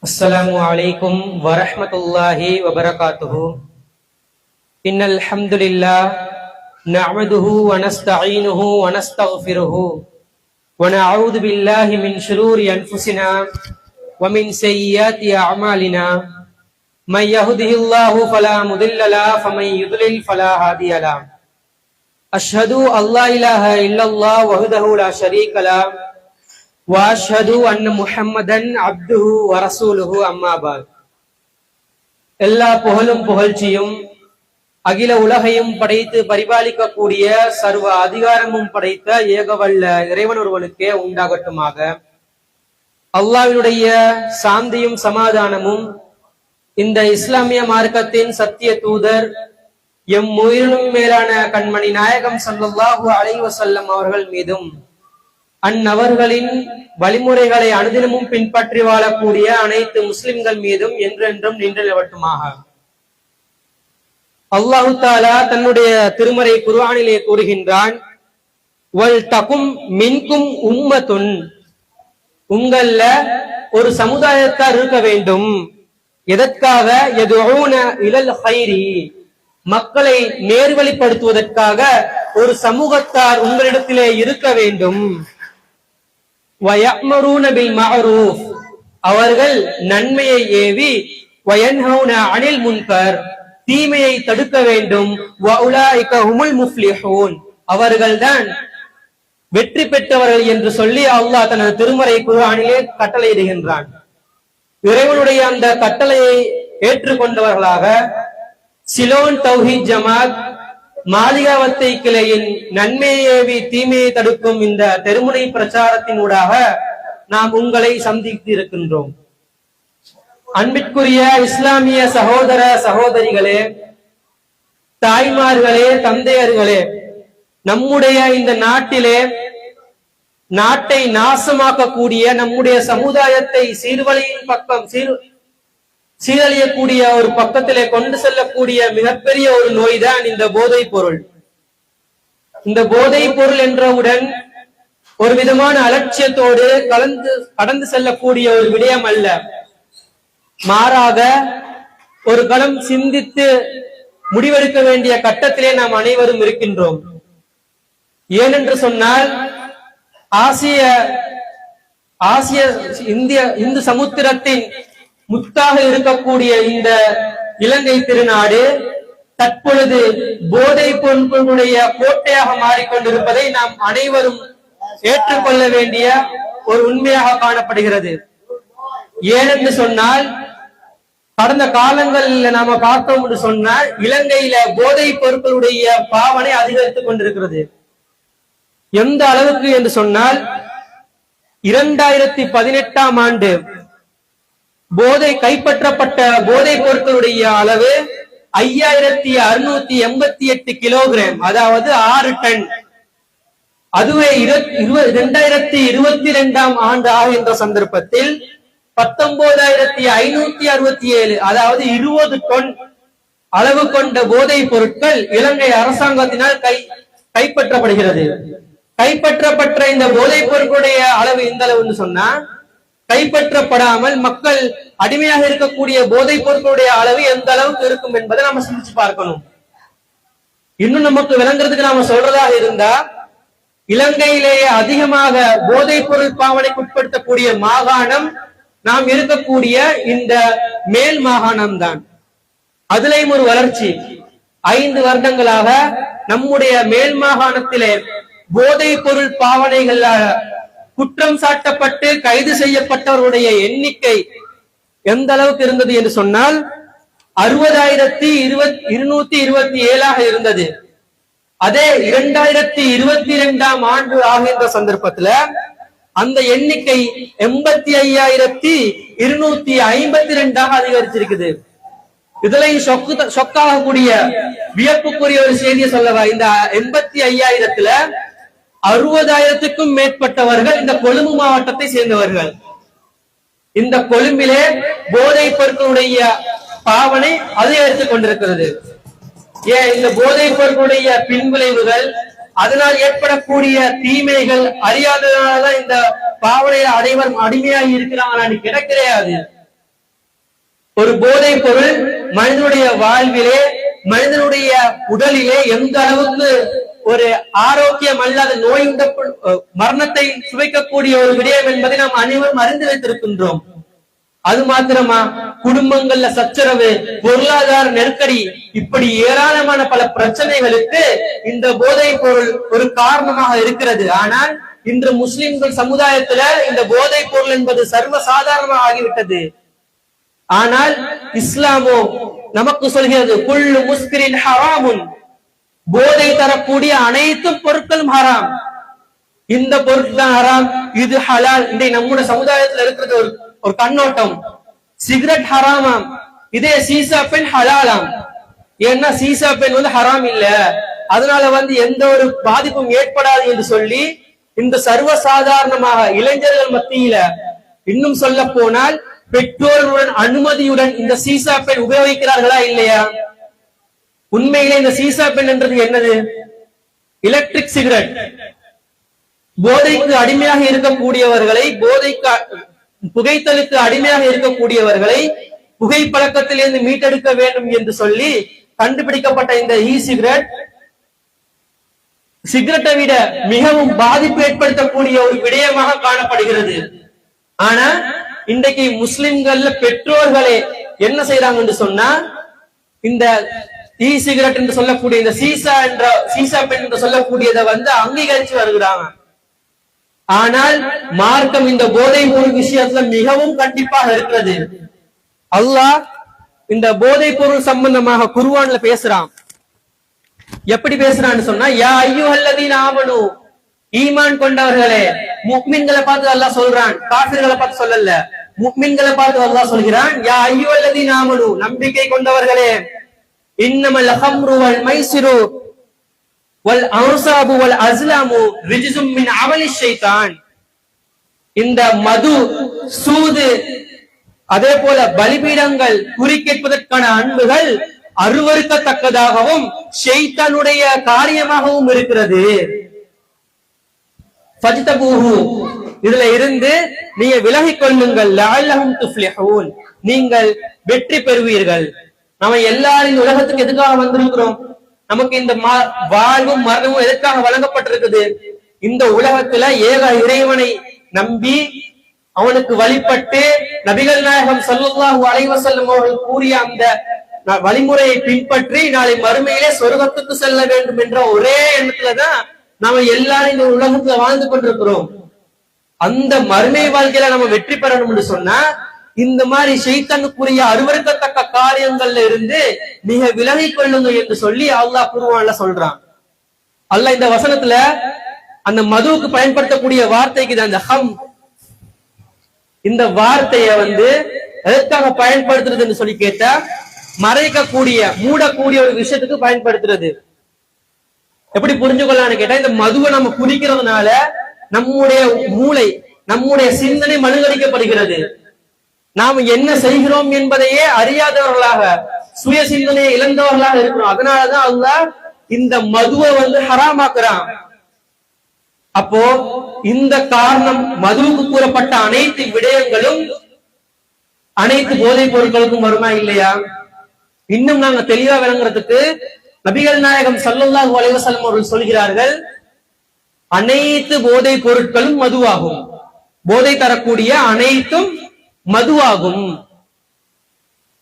السلام عليكم ورحمة الله وبركاته إن الحمد لله نعمده ونستعينه ونستغفره ونعوذ بالله من شرور أنفسنا ومن سيئات أعمالنا من يهده الله فلا مضل له فمن يضلل فلا هادي له أشهد أن لا إله إلا الله وحده لا شريك له வாஷது an முஹம்மதன் அப்துஹு வரசூலுஹு அம்மாபாத் எல்லா புகழும் புகழ்ச்சியும் அகில உலகையும் படைத்து பரிபாலிக்கக்கூடிய சர்வ அதிகாரமும் படைத்த ஏகவல்ல இறைவன் ஒருவனுக்கே உண்டாகட்டுமாக அல்லாவினுடைய சாந்தியும் சமாதானமும் இந்த இஸ்லாமிய மார்க்கத்தின் சத்திய தூதர் எம் உயிரினும் மேலான கண்மணி நாயகம் சல்லாஹூ அலைவசல்லம் அவர்கள் மீதும் அந்நபர்களின் வழிமுறைகளை அனுதினமும் பின்பற்றி வாழக்கூடிய அனைத்து முஸ்லிம்கள் மீதும் என்றென்றும் நின்று நிலவட்டுமாக அல்லாஹு தாலா தன்னுடைய திருமறை குருவானிலே கூறுகின்றான் மின்கும் உம்மத்துன். உங்கள்ல ஒரு சமுதாயத்தார் இருக்க வேண்டும். எதற்காக? எதுன இலல் ஹைரி. மக்களை நேர்வழிப்படுத்துவதற்காக ஒரு சமூகத்தார் உங்களிடத்திலே இருக்க வேண்டும். அவர்கள் நன்மையை ஏவி வயன்ஹவுன அனில் முன்கர் தீமையை தடுக்க வேண்டும். அவர்கள்தான் வெற்றி பெற்றவர்கள் என்று சொல்லி அல்லாஹ் தனது திருமறை குரானிலே கட்டளையிடுகின்றான். இறைவனுடைய அந்த கட்டளையை ஏற்றுக்கொண்டவர்களாக சிலோன் தௌஹீத் ஜமாத் மாளிகாவத்தை கிளையின் நன்மையேவி தீமையை தடுக்கும் இந்த தெருமுனை பிரச்சாரத்தினூடாக நாம் உங்களை சந்தித்து இருக்கின்றோம் அன்பிற்குரிய இஸ்லாமிய சகோதர சகோதரிகளே தாய்மார்களே தந்தையர்களே நம்முடைய இந்த நாட்டிலே நாட்டை நாசமாக்கக்கூடிய நம்முடைய சமுதாயத்தை சீர்வழியின் பக்கம் சீர் சீரழியக்கூடிய ஒரு பக்கத்திலே கொண்டு செல்லக்கூடிய மிகப்பெரிய ஒரு நோய் தான் இந்த போதைப் பொருள் இந்த போதைப் பொருள் என்றவுடன் ஒரு விதமான அலட்சியத்தோடு கலந்து கடந்து செல்லக்கூடிய ஒரு விடயம் அல்ல. மாறாக ஒரு களம் சிந்தித்து முடிவெடுக்க வேண்டிய கட்டத்திலே நாம் அனைவரும் இருக்கின்றோம். ஏனென்று சொன்னால் ஆசிய ஆசிய இந்திய இந்து சமுத்திரத்தின் முத்தாக இருக்கக்கூடிய இந்த இலங்கை திருநாடு தற்பொழுது போதை பொருட்களுடைய கோட்டையாக மாறிக்கொண்டிருப்பதை நாம் அனைவரும் ஏற்றுக்கொள்ள வேண்டிய ஒரு உண்மையாக காணப்படுகிறது. ஏனென்று சொன்னால் கடந்த காலங்களில் நாம பார்த்தோம் என்று சொன்னால் இலங்கையில போதை பொருட்களுடைய பாவனை அதிகரித்துக் கொண்டிருக்கிறது. எந்த அளவுக்கு என்று சொன்னால் இரண்டாயிரத்தி பதினெட்டாம் ஆண்டு போதை கைப்பற்றப்பட்ட போதை பொருட்களுடைய அளவு ஐயாயிரத்தி அறுநூத்தி எண்பத்தி எட்டு கிலோகிராம் அதாவது ஆறு டன். அதுவே இரண்டாயிரத்தி இருபத்தி ரெண்டாம் ஆண்டு ஆகின்ற சந்தர்ப்பத்தில் பத்தொன்பதாயிரத்தி ஐநூத்தி அறுபத்தி ஏழு அதாவது இருபது டன் அளவு கொண்ட போதைப் பொருட்கள் இலங்கை அரசாங்கத்தினால் கை கைப்பற்றப்படுகிறது. கைப்பற்றப்பட்ட இந்த போதைப் பொருட்களுடைய அளவு எந்த அளவுன்னு சொன்னா கைப்பற்றப்படாமல் மக்கள் அடிமையாக இருக்கக்கூடிய போதைப் பொருட்களுடைய அளவு எந்த அளவுக்கு இருக்கும் என்பதை நாம சிந்திச்சு பார்க்கணும். இன்னும் நமக்கு விளங்குறதுக்கு நாம சொல்றதாக இருந்தா இலங்கையிலேயே அதிகமாக போதைப் பொருள் பாவனைக்கு உட்படுத்தக்கூடிய மாகாணம் நாம் இருக்கக்கூடிய இந்த மேல் மாகாணம் தான் அதுலயும் ஒரு வளர்ச்சி. ஐந்து வருடங்களாக நம்முடைய மேல் மாகாணத்திலே போதைப் பொருள் பாவனைகள் குற்றம் சாட்டப்பட்டு கைது செய்யப்பட்டவருடைய எண்ணிக்கை எந்த அளவுக்கு இருந்தது என்று சொன்னால் அறுபதாயிரத்தி இருபத்தி இருநூத்தி இருபத்தி ஏழாக இருந்தது. அதே இரண்டாயிரத்தி இருபத்தி இரண்டாம் ஆண்டு ஆகின்ற சந்தர்ப்பத்துல அந்த எண்ணிக்கை எண்பத்தி ஐயாயிரத்தி இருநூத்தி ஐம்பத்தி ரெண்டாக அதிகரிச்சிருக்குது. இதுலையும் சொக்கு சொக்காகக்கூடிய வியப்புக்குரிய ஒரு செய்தியை சொல்லவா? இந்த எண்பத்தி ஐயாயிரத்துல அறுபதாயிரத்துக்கும் மேற்பட்டவர்கள் இந்த கொழும்பு மாவட்டத்தை சேர்ந்தவர்கள். இந்த கொழும்பிலே போதைப் பொருட்களுடைய பாவனை அதிகரித்துக் கொண்டிருக்கிறது. ஏன் இந்த போதைப் பொருட்களுடைய பின்விளைவுகள் அதனால் ஏற்படக்கூடிய தீமைகள் அறியாததுனாலதான் இந்த பாவனையில அனைவரும் அடிமையாகி இருக்கிறாங்க கிடையாது. ஒரு போதைப் பொருள் மனிதனுடைய வாழ்விலே மனிதனுடைய உடலிலே எந்த அளவுக்கு ஒரு ஆரோக்கியம் அல்லாத நோய் உண்ட மரணத்தை சுவைக்கக்கூடிய ஒரு விடயம் என்பதை நாம் அனைவரும் அறிந்து வைத்திருக்கின்றோம். அது மாத்திரமா குடும்பங்கள்ல சச்சரவு பொருளாதார நெருக்கடி இப்படி ஏராளமான பல பிரச்சனைகளுக்கு இந்த போதைப் பொருள் ஒரு காரணமாக இருக்கிறது. ஆனால் இன்று முஸ்லிம்கள் சமுதாயத்துல இந்த போதைப் பொருள் என்பது சர்வ சாதாரணமாக ஆகிவிட்டது. ஆனால் இஸ்லாமோ நமக்கு சொல்கிறது குள்ளு முஸ்கிரின் ஹராமுன் போதை தரக்கூடிய அனைத்து பொருட்களும் ஹராம். இந்த பொருட்கள் தான் ஹராம். இது ஹலால். இன்றைய நம்முடைய சமுதாயத்துல இருக்கிறது ஒரு ஒரு கண்ணோட்டம். சிகரெட் ஹராமாம். இதே சீசா பெண் ஹலாலாம். ஏன்னா சீசா பெண் வந்து ஹராம் இல்ல. அதனால வந்து எந்த ஒரு பாதிப்பும் ஏற்படாது என்று சொல்லி இந்த சர்வசாதாரணமாக இளைஞர்கள் மத்தியில இன்னும் சொல்ல போனால் பெற்றோர்களுடன் அனுமதியுடன் இந்த சீசா பெண் உபயோகிக்கிறார்களா இல்லையா? உண்மையிலே இந்த சீசா பெண் என்றது என்னது? எலக்ட்ரிக் சிகரெட் போதைக்கு அடிமையாக இருக்கக்கூடியவர்களை போதைக்கு புகைத்தலுக்கு அடிமையாக இருக்கக்கூடியவர்களை புகைப்பழக்கத்திலிருந்து மீட்டெடுக்க வேண்டும் என்று சொல்லி கண்டுபிடிக்கப்பட்ட இந்த இ சிகரெட் சிகரெட்டை விட மிகவும் பாதிப்பு ஏற்படுத்தக்கூடிய ஒரு விடயமாக காணப்படுகிறது. ஆனா இன்றைக்கு முஸ்லிம்கள்ல பெற்றோர்களே என்ன செய்யறாங்க என்று சொன்னா இந்த இ சிகரெட் என்று சொல்லக்கூடிய இந்த சீசா என்ற சீசா பெண் என்று சொல்லக்கூடியதை வந்து அங்கீகரிச்சு வருகிறாங்க. ஆனால் மார்க்கம் இந்த போதை பொருள் விஷயத்துல மிகவும் கண்டிப்பாக இருக்கிறது. அல்லாஹ் இந்த போதை பொருள் சம்பந்தமாக குருவான்ல பேசுறான். எப்படி பேசுறான்னு சொன்னா யா ஐயோ அல்லதீன் ஆமனு ஈமான் கொண்டவர்களே முக்மின்களை பார்த்து அல்லாஹ் சொல்றான். காஃபிர்களை பார்த்து சொல்லல. முக்மின்களை பார்த்து அல்லாஹ் சொல்கிறான் யா ஐயோ அல்லதீன் ஆமனு நம்பிக்கை கொண்டவர்களே இன்னமல் ஹம்ரு வல் மைசிரு வல் அவுசாபு வல் அஸ்லாமு ரிஜிசும் மின் அவலி ஷைத்தான் இந்த மது சூது அதே போல பலிபீடங்கள் குறி கேட்பதற்கான அன்புகள் அருவறுக்கத்தக்கதாகவும் ஷெய்தானுடைய காரியமாகவும் இருக்கிறது. ஃபஜ்தபூஹு இதுல இருந்து நீங்க விலகிக் கொள்ளுங்கள். லஅல்லஹும் துஃப்லிஹூன். நீங்கள் வெற்றி பெறுவீர்கள். நம்ம எல்லாரும் இந்த உலகத்துக்கு எதுக்காக வந்திருக்கிறோம்? நமக்கு இந்த ம- வாழ்வும் மரணமும் எதற்காக வழங்கப்பட்டிருக்குது? இந்த உலகத்துல ஏக இறைவனை நம்பி அவனுக்கு வழிபட்டு நபிகள் நாயகம் ஸல்லல்லாஹு அலைவசல்லம் அவர்கள் கூறிய அந்த வழிமுறையை பின்பற்றி நாளை மறுமையிலே சொர்க்கத்துக்கு செல்ல வேண்டும் என்ற ஒரே எண்ணத்துலதான் நாம எல்லாரும் இந்த உலகத்துல வாழ்ந்து கொண்டிருக்கிறோம். அந்த மறுமை வாழ்க்கையில நம்ம வெற்றி பெறணும்னு சொன்னா இந்த மாதிரி சைத்தனுக்குரிய அருவருக்கத்தக்க காரியங்கள்ல இருந்து நீங்க விலகிக் கொள்ளுங்க என்று சொல்லி அல்லாஹ் குருவான்ல சொல்றான். அல்லாஹ் இந்த வசனத்துல அந்த மதுவுக்கு பயன்படுத்தக்கூடிய வார்த்தைக்கு அந்த ஹம். இந்த வார்த்தைய வந்து எதற்காக பயன்படுத்துறதுன்னு சொல்லி கேட்டா மறைக்கக்கூடிய மூடக்கூடிய ஒரு விஷயத்துக்கு பயன்படுத்துறது. எப்படி புரிஞ்சுக்கொள்ளலாம்னு கேட்டா இந்த மதுவை நம்ம குடிக்கிறதுனால நம்முடைய மூளை நம்முடைய சிந்தனை மழுங்கடிக்கப்படுகிறது நாம் என்ன செய்கிறோம் என்பதையே அறியாதவர்களாக சுய சிந்தனையை இழந்தவர்களாக இருக்கிறோம். அதனாலதான் அல்லாஹ் இந்த மதுவை வந்து ஹராமாக்குறான். அப்போ இந்த காரணம் மதுவுக்கு கூறப்பட்ட அனைத்து விடயங்களும் அனைத்து போதைப் பொருட்களுக்கும் வருமா இல்லையா? இன்னும் நாங்க தெளிவா விளங்குறதுக்கு நபிகள் நாயகம் சல்லுல்லாஹு அலைவசல்லம் அவர்கள் சொல்கிறார்கள் அனைத்து போதைப் பொருட்களும் மதுவாகும். போதை தரக்கூடிய அனைத்தும் மதுவாகும்.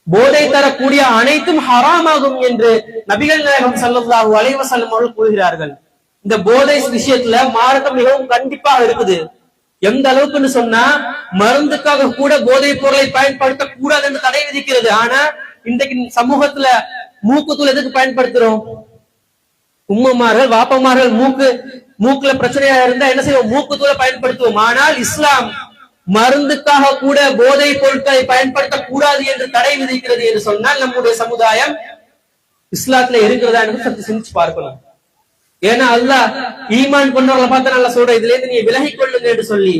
போதை தரக்கூடிய அனைத்தும் ஹராமாகும் என்று நபிகள் நாயகம் ஸல்லல்லாஹு அலைவசல்லம் அவர்கள் கூறுகிறார்கள். இந்த போதை விஷயத்துல மார்க்கம் மிகவும் கண்டிப்பாக இருக்குது. எந்த அளவுக்குன்னு சொன்னா மருந்துக்காக கூட போதை பொருளை பயன்படுத்த கூடாது என்று தடை விதிக்கிறது. ஆனா இன்றைக்கு சமூகத்துல மூக்குத்தூள் எதுக்கு பயன்படுத்துறோம்? உம்மமார்கள் வாப்பமார்கள் மூக்கு மூக்குல பிரச்சனையா இருந்தா என்ன செய்வோம்? மூக்குத்தூளை பயன்படுத்துவோம். ஆனால் இஸ்லாம் மருந்துக்காக கூட போதைப் பொருட்களை பயன்படுத்தக்கூடாது என்று தடை விதிக்கிறது என்று சொன்னால் நம்முடைய சமுதாயம் இஸ்லாத்துல இருக்கிறதா என்று சற்று சிந்திச்சு பார்க்கணும். ஏன்னா அல்லாஹ் ஈமான் கொண்டவர்களை பார்த்து நல்லா சொல்ற இதுல இருந்து நீ விலகிக் கொள்ளுங்க என்று சொல்லி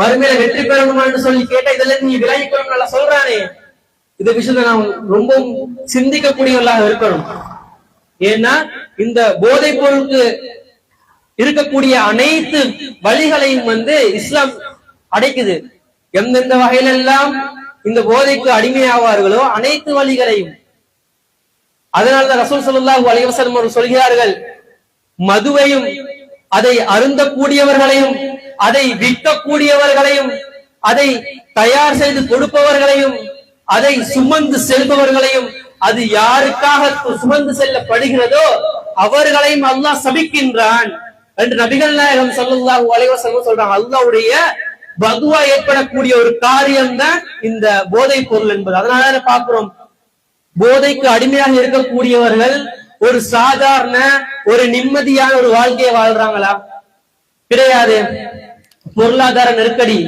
மறுமையில வெற்றி பெறணுமான்னு சொல்லி கேட்டா இதுல இருந்து நீ விலகி கொள்ளும் நல்லா சொல்றானே. இந்த விஷயத்த நாம் ரொம்பவும் சிந்திக்கக்கூடியவர்களாக இருக்கணும். ஏன்னா இந்த போதைப் பொருளுக்கு இருக்கக்கூடிய அனைத்து வழிகளையும் வந்து இஸ்லாம் அடைக்குது. எந்தெந்த வகையிலெல்லாம் இந்த போதைக்கு அடிமையாவார்களோ அனைத்து வழிகளையும். அதனால்தான் ரசூல் சல்லாஹூ அலைஹி அவர்கள் சொல்கிறார்கள் மதுவையும் அதை அருந்தக்கூடியவர்களையும் அதை விற்கக்கூடியவர்களையும் அதை தயார் செய்து கொடுப்பவர்களையும் அதை சுமந்து செல்பவர்களையும் அது யாருக்காக சுமந்து செல்லப்படுகிறதோ அவர்களையும் அல்லாஹ் சபிக்கின்றான் என்று நபிகள் நாயகம் ஸல்லல்லாஹு அலைவசம் சொல்றான் சொல்றாங்க. பதுவா ஏற்படக்கூடிய ஒரு காரியம் தான் இந்த போதைப் பொருள் என்பது. அதனால பாக்குறோம் போதைக்கு அடிமையாக இருக்கக்கூடியவர்கள் ஒரு சாதாரண ஒரு நிம்மதியான ஒரு வாழ்க்கையை வாழ்றாங்களா? கிடையாது. பொருளாதார நெருக்கடி.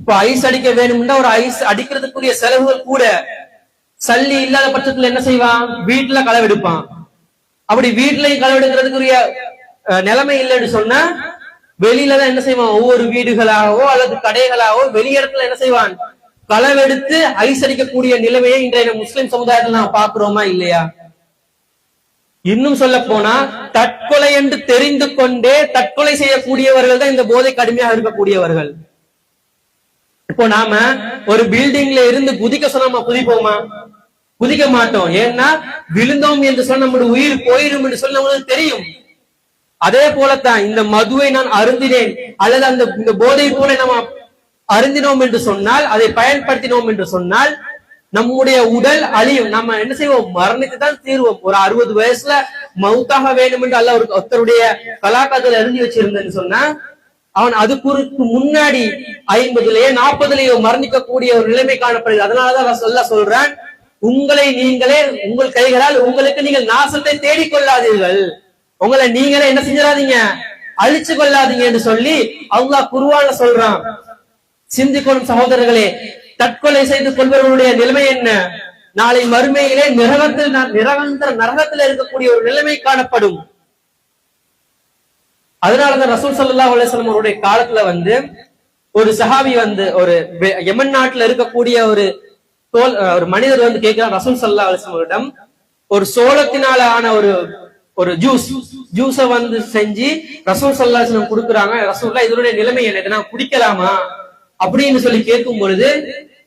இப்ப ஐஸ் அடிக்க வேணும்னா ஒரு ஐஸ் அடிக்கிறதுக்குரிய செலவுகள் கூட. சல்லி இல்லாத பட்சத்துல என்ன செய்வான்? வீட்டுல களவெடுப்பான் அப்படி வீட்லயும் களவெடுக்கிறதுக்குரிய அஹ், நிலைமை இல்லைன்னு சொன்னா வெளியில தான் என்ன செய்வான்? ஒவ்வொரு வீடுகளாகவோ அல்லது கடைகளாகவோ வெளியிடத்துல என்ன செய்வான்? களவெடுத்து ஐசரிக்கக்கூடிய நிலைமையை இன்றைய முஸ்லிம் சமுதாயத்தில் நாம் பார்க்கிறோமா இல்லையா? இன்னும் சொல்ல போனா தற்கொலை என்று தெரிந்து கொண்டே தற்கொலை செய்யக்கூடியவர்கள் தான் இந்த போதை கடுமையாக இருக்கக்கூடியவர்கள். இப்போ நாம ஒரு பில்டிங்ல இருந்து குதிக்க சொன்னாமா குதிப்போமா? குதிக்க மாட்டோம். ஏன்னா விழுந்தோம் என்று சொன்ன நம்முடைய உயிர் போயிடும் என்று சொல்ல தெரியும். அதே போலத்தான் இந்த மதுவை நான் அருந்தினேன் அல்லது அந்த இந்த போதை போல நம்ம அருந்தினோம் என்று சொன்னால் அதை பயன்படுத்தினோம் என்று சொன்னால் நம்முடைய உடல் அழியும். நம்ம என்ன செய்வோம்? மரணித்து தான் தீர்வோம். ஒரு அறுபது வயசுல மவுத்தாக வேண்டும் என்று அல்ல ஒரு ஒருத்தருடைய கலாக்காரத்தில் எழுதி வச்சிருந்தேன்னு சொன்னா அவன் அது குறித்து முன்னாடி ஐம்பதுலயோ நாற்பதுலயோ மரணிக்கக்கூடிய ஒரு நிலைமை காணப்படுகிறது. அதனாலதான் சொல்ல சொல்றேன் உங்களை நீங்களே உங்கள் கைகளால் உங்களுக்கு நீங்கள் நாசத்தை தேடிக்கொள்ளாதீர்கள் உங்களை நீங்களே என்ன செஞ்சிடாதீங்க? அழிச்சு கொள்ளாதீங்க என்று சொல்லி அல்லாஹ் குருவான சொல்றான். சிந்திக்கொள்ளும் சகோதரர்களே தற்கொலை செய்து கொள்பவர்களுடைய நிலைமை என்ன? நாளை மறுமையிலே நிரகத்தில் நிரகந்திர நரகத்தில் இருக்கக்கூடிய ஒரு நிலைமை காணப்படும். அதனாலதான் ரசூல் சல்லா அலுவலம் அவருடைய காலத்துல வந்து ஒரு சஹாபி வந்து ஒரு எமன் யமன் நாட்டுல இருக்கக்கூடிய ஒரு தோல் ஒரு மனிதர் வந்து கேட்கிறார் ரசூல் சல்லா அலுவலம் ஒரு சோளத்தினால ஆன ஒரு ஒரு ஜூஸ் ஜூஸ வந்து செஞ்சு ரசூல் சல்லாசனம் கொடுக்குறாங்க. ரசூல்லா இதனுடைய நிலைமை என்ன? நான் குடிக்கலாமா? அப்படின்னு சொல்லி கேட்கும் பொழுது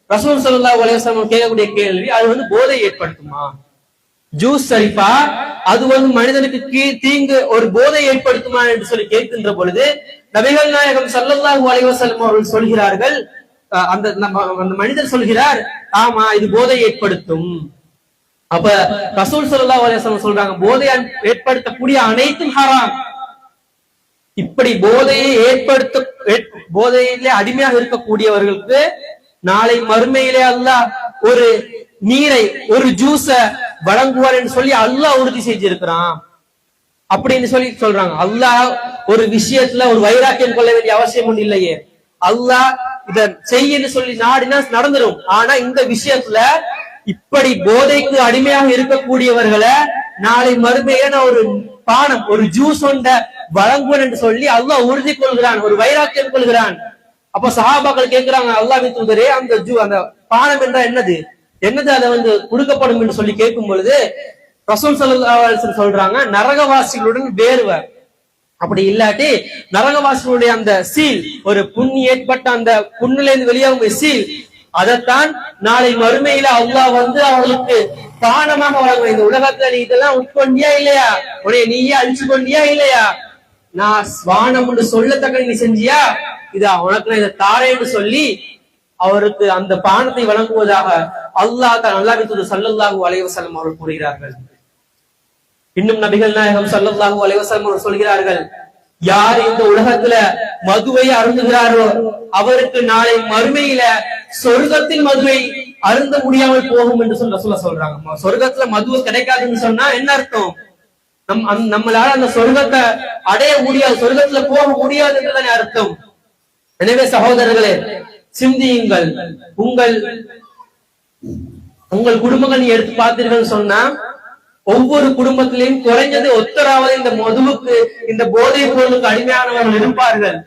ரசூல் சல்லா உலகம் கேட்கக்கூடிய கேள்வி அது வந்து போதை ஏற்படுத்துமா? ஜூஸ் சரிப்பா? அது வந்து மனிதனுக்கு கீ- தீங்கு ஒரு போதை ஏற்படுத்துமா என்று சொல்லி கேட்கின்ற பொழுது நபிகள் நாயகம் சல்லல்லாஹு அலைவசல்லம் அவர்கள் சொல்கிறார்கள் அஹ் அந்த நம்ம அந்த மனிதர் சொல்கிறார் ஆமா இது போதை ஏற்படுத்தும். அப்ப ரசூல் சல்லா அலிஸ்லாம் சொல்றாங்க போதை ஏற்படுத்தக்கூடிய அனைத்தும் ஹராம். இப்படி போதையை ஏற்படுத்த போதையிலே அடிமையாக இருக்கக்கூடியவர்களுக்கு நாளை மறுமையிலே அல்லா ஒரு நீரை ஒரு ஜூஸ வழங்குவார் என்று சொல்லி அல்லாஹ் உறுதி செஞ்சிருக்கிறான். அப்படின்னு சொல்லி சொல்றாங்க. அல்லாஹ் ஒரு விஷயத்துல ஒரு வைராக்கியம் கொள்ள வேண்டிய அவசியம் ஒண்ணு இல்லையே. அல்லாஹ் இத செய்யன்னு சொல்லி நாடினா நடந்துரும். ஆனா இந்த விஷயத்துல இப்படி போதைக்கு அடிமையாக இருக்கக்கூடியவர்களை நாளை மறுமையான ஒரு பானம் ஒரு ஜூஸ் ஒன்ற வழங்குவேன் என்று சொல்லி அல்லாஹ் உறுதி கொள்கிறான் ஒரு வைராக்கியம் கொள்கிறான். அப்ப சஹாபாக்கள் கேட்கிறாங்க அல்லாஹ் தூதரே அந்த ஜூ அந்த பானம் என்றா என்னது? என்னது அதை வந்து கொடுக்கப்படும் என்று சொல்லி கேட்கும் பொழுது ரசூல் ஸல்லல்லாஹு சொல்றாங்க நரகவாசிகளுடன் வேறுவர். அப்படி இல்லாட்டி நரகவாசிகளுடைய அந்த சீல் ஒரு புண் ஏற்பட்ட அந்த புண்ணுல இருந்து வெளியாகும் சீல் அதைத்தான் நாளை மறுமையில அல்லாஹ் வந்து அவர்களுக்கு தானமாக வழங்கும் இந்த உலகத்துல நீ இதெல்லாம் உட்கொண்டியா இல்லையா? உடைய நீயே அழிச்சு கொண்டியா இல்லையா? நான் வானம் என்று சொல்லத்தக்க நீ செஞ்சியா? இதா உனக்கு நான் இதை தாரேன்னு சொல்லி அவருக்கு அந்த பானத்தை வழங்குவதாக அல்லாஹ் தான் அல்லாஹ் தூதர் சல்லல்லாஹு அலைஹி அவர்கள் கூறுகிறார்கள். இன்னும் நபிகள் நாயகம் சல்லல்லாஹு அலைஹி அவர்கள் சொல்கிறார்கள் யார் இந்த உலகத்துல மதுவை அருந்துகிறாரோ அவருக்கு நாளை மறுமையில சொர்க்கத்தில் மதுவை அருந்த முடியாமல் போகும் என்று சொல்ல சொல்ல சொல்றாங்க. சொர்க்கத்துல மது கிடைக்காதுன்னு சொன்னா என்ன அர்த்தம்? நம் நம்மளால அந்த சொர்க்கத்தை அடைய முடியாது சொர்க்கத்துல போக முடியாது என்றுதானே அர்த்தம். எனவே சகோதரர்களே சிந்தியுங்கள். உங்கள் உங்கள் குடும்பங்கள் நீ எடுத்து பார்த்தீர்கள் சொன்னா ஒவ்வொரு குடும்பத்திலையும் குறைஞ்சது ஒத்தராவது இந்த மதுவுக்கு இந்த போதைப் பொருளுக்கு அடிமையானவர்கள் இருப்பார்கள்.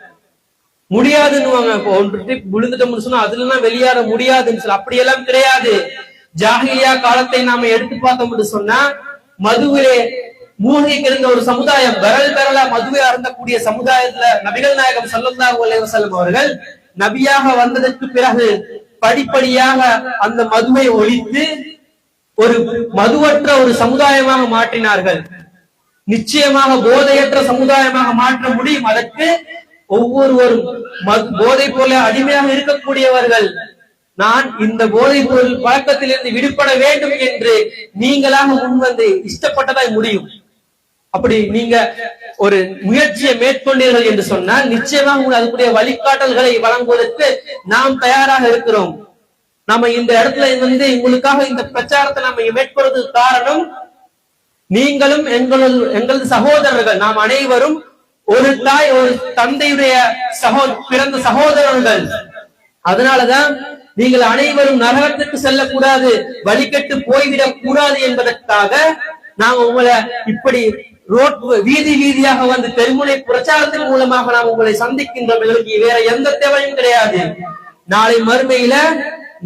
முடியாதுன்னு இப்போ ஒன்று ட்ரிப் விழுந்துட்டோம்னு சொன்னா அதுல எல்லாம் வெளியேற முடியாதுன்னு சொல்லி அப்படியெல்லாம் கிடையாது. ஜாகிலியா காலத்தை நாம எடுத்து பார்த்தோம்னு சொன்னா மதுவிலே மூழ்கி கிடந்த ஒரு சமுதாயம் விரல் விரலா மதுவை அருந்தக்கூடிய சமுதாயத்துல நபிகள் நாயகம் சல்லந்தா அலைஹி அவர்கள் நபியாக வந்ததற்கு பிறகு படிப்படியாக அந்த மதுவை ஒழித்து ஒரு மதுவற்ற ஒரு சமுதாயமாக மாற்றினார்கள். நிச்சயமாக போதையற்ற சமுதாயமாக மாற்ற முடியும். அதற்கு ஒவ்வொருவரும் மது- போதைப் பொருளை அடிமையாக இருக்கக்கூடியவர்கள். நான் இந்த போதைப் பொருள் பழக்கத்திலிருந்து விடுபட வேண்டும் என்று நீங்களாக முன்வந்து இஷ்டப்பட்டதாய் முடியும். அப்படி நீங்க ஒரு முயற்சியை மேற்கொண்டீர்கள் என்று சொன்னால் நிச்சயமாக அதுக்குரிய வழிகாட்டல்களை வழங்குவதற்கு நாம் தயாராக இருக்கிறோம். நாம இந்த இடத்துல வந்து உங்களுக்காக இந்த பிரச்சாரத்தை நம்ம மேற்கொள்வதற்கு காரணம் நீங்களும் எங்களது எங்களது சகோதரர்கள் நாம் அனைவரும் ஒரு தாய் ஒரு தந்தையுடைய சகோ பிறந்த சகோதரர்கள். அதனாலதான் நீங்கள் அனைவரும் நரகத்துக்கு செல்லக்கூடாது வழிகட்டு போய்விடக் கூடாது என்பதற்காக நாங்க உங்களை இப்படி ரோட் வீதி வீதியாக வந்து தெருமுனை பிரச்சாரத்தின் மூலமாக நாம் உங்களை சந்திக்கின்றோம் எங்களுக்கு வேற எந்த தேவையும் கிடையாது. நாளை மறுமையில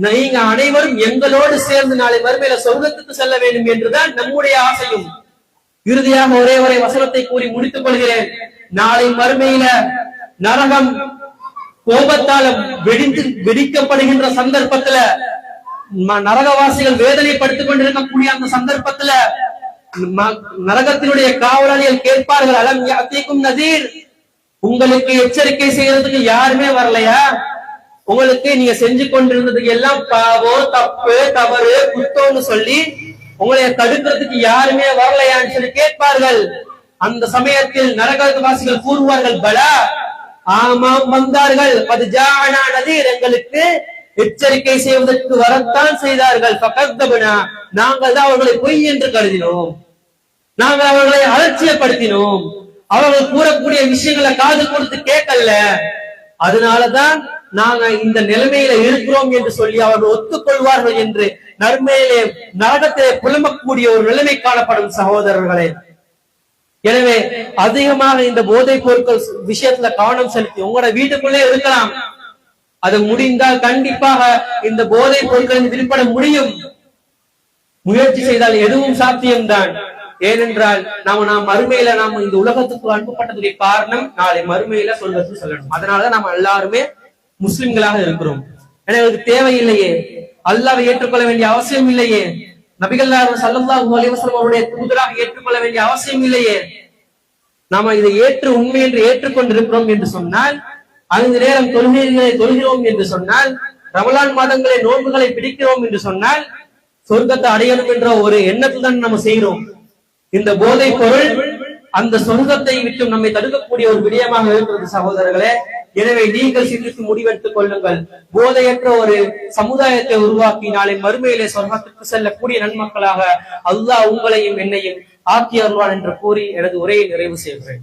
நீங்க அனைவரும் எங்களோடு சேர்ந்து நாளை மறுமையில சொர்க்கத்துக்கு செல்ல வேண்டும் என்றுதான் நம்முடைய ஆசையும். இறுதியாக ஒரே ஒரே வசனத்தை கூறி முடித்துக் கொள்கிறேன். நாளை மறுமையில நரகம் கோபத்தால வெடிந்து வெடிக்கப்படுகின்ற சந்தர்ப்பத்துல நரகவாசிகள் வேதனைப்படுத்திக் கொண்டிருக்கக்கூடிய அந்த சந்தர்ப்பத்துல நரகத்தினுடைய காவலாளிகள் கேட்பார்கள் அலம் யாத்திக்கும் நதீர்? உங்களுக்கு எச்சரிக்கை செய்யறதுக்கு யாருமே வரலையா? உங்களுக்கு நீங்க செஞ்சு கொண்டிருந்ததுக்கு எல்லாம் பாவம் தப்பு தவறு குத்தம்னு சொல்லி உங்களை தடுக்கிறதுக்கு யாருமே வரலையான்னு சொல்லி கேட்பார்கள். அந்த சமயத்தில் நரகவாசிகள் கூறுவார்கள் பலா ஆமாம் வந்தார்கள். அது ஜானா நதீர் எங்களுக்கு எச்சரிக்கை செய்வதற்கு வரத்தான் செய்தார்கள். பகத்தபனா நாங்கள் தான் அவர்களை பொய் என்று கருதினோம். நாங்கள் அவர்களை அலட்சியப்படுத்தினோம். அவர்கள் கூறக்கூடிய விஷயங்களை காது கொடுத்து கேட்கல. அதனாலதான் நாங்க இந்த நிலைமையில இருக்கிறோம் என்று சொல்லி அவர்கள் ஒத்துக்கொள்வார்கள் என்று நன்மையிலே நரகத்திலே புலம்பக்கூடிய ஒரு நிலைமை காணப்படும் சகோதரர்களே. எனவே அதிகமாக இந்த போதைப் பொருட்கள் விஷயத்துல கவனம் செலுத்தி உங்களோட வீட்டுக்குள்ளே இருக்கலாம். அது முடிந்தால் கண்டிப்பாக இந்த போதைப் பொருட்களின் விடுபட முடியும். முயற்சி செய்தால் எதுவும் சாத்தியம்தான். ஏனென்றால் நாம நாம் மறுமையில நாம் இந்த உலகத்துக்கு அனுப்பப்பட்டதுடைய காரணம் நாளை மறுமையில சொல்வது சொல்லணும். அதனாலதான் நாம எல்லாருமே முஸ்லிம்களாக இருக்கிறோம். எனவே அதுக்கு தேவையில்லையே. அல்லாவை ஏற்றுக்கொள்ள வேண்டிய அவசியம் இல்லையே. நபிகள் சல்லல்லாஹு அவருடைய தூதராக ஏற்றுக்கொள்ள வேண்டிய அவசியம் இல்லையே. நாம இதை ஏற்று உண்மை என்று ஏற்றுக்கொண்டிருக்கிறோம் என்று சொன்னால் ஐந்து நேரம் தொழுகைகளை தொழுகிறோம் என்று சொன்னால் ரமலான் மாதங்களை நோன்புகளை பிடிக்கிறோம் என்று சொன்னால் சொர்க்கத்தை அடையணும் என்ற ஒரு எண்ணத்தில் தான் நம்ம செய்கிறோம். இந்த போதை பொருள் அந்த சொர்க்கத்தை விட்டு நம்மை தடுக்கக்கூடிய ஒரு விடயமாக இருக்கிறது சகோதரர்களே. எனவே நீங்கள் சிந்தித்து முடிவெடுத்துக் கொள்ளுங்கள். போதையற்ற ஒரு சமுதாயத்தை உருவாக்கி நாளை மறுமையிலே சொர்க்கத்துக்கு செல்லக்கூடிய நன்மக்களாக அல்லாஹ் உங்களையும் என்னையும் ஆக்கி அருள்வான் என்று கூறி எனது உரையை நிறைவு செய்கிறேன்.